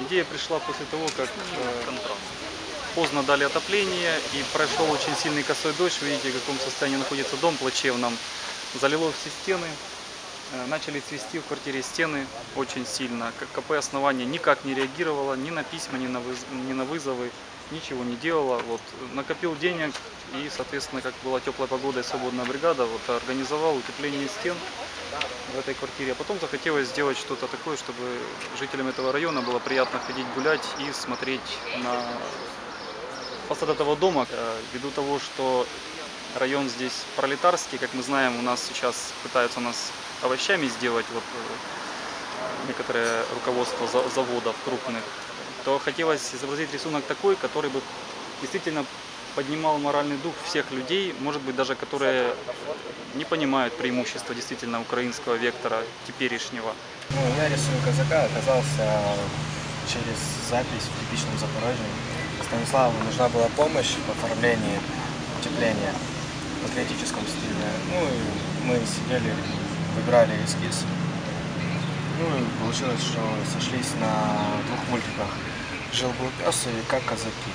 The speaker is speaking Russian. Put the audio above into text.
Идея пришла после того, как э, поздно дали отопление и прошел очень сильный косой дождь. Видите, в каком состоянии находится дом плачевном. Залило все стены. Э, Начали цвести в квартире стены очень сильно. КП основания никак не реагировало ни на письма, ни на, выз- ни на вызовы, ничего не делало. Вот, накопил денег и, соответственно, как была теплая погода и свободная бригада, вот, организовал утепление стен в этой квартире. А потом захотелось сделать что-то такое, чтобы жителям этого района было приятно ходить гулять и смотреть на фасад этого дома. Э, Ввиду того, что район здесь пролетарский, как мы знаем, у нас сейчас пытаются нас овощами сделать, вот э, некоторое руководство за- заводов крупных, то хотелось изобразить рисунок такой, который бы действительно поднимал моральный дух всех людей, может быть, даже которые не понимают преимущества действительно украинского вектора теперешнего. Ну, я рисую казака, оказался через запись в типичном Запорожье. Станиславу нужна была помощь в оформлении утепления в патриотическом стиле. Ну и мы сидели, выбирали эскиз. Ну и получилось, что сошлись на двух мультиках. Жил был пес и как казаки.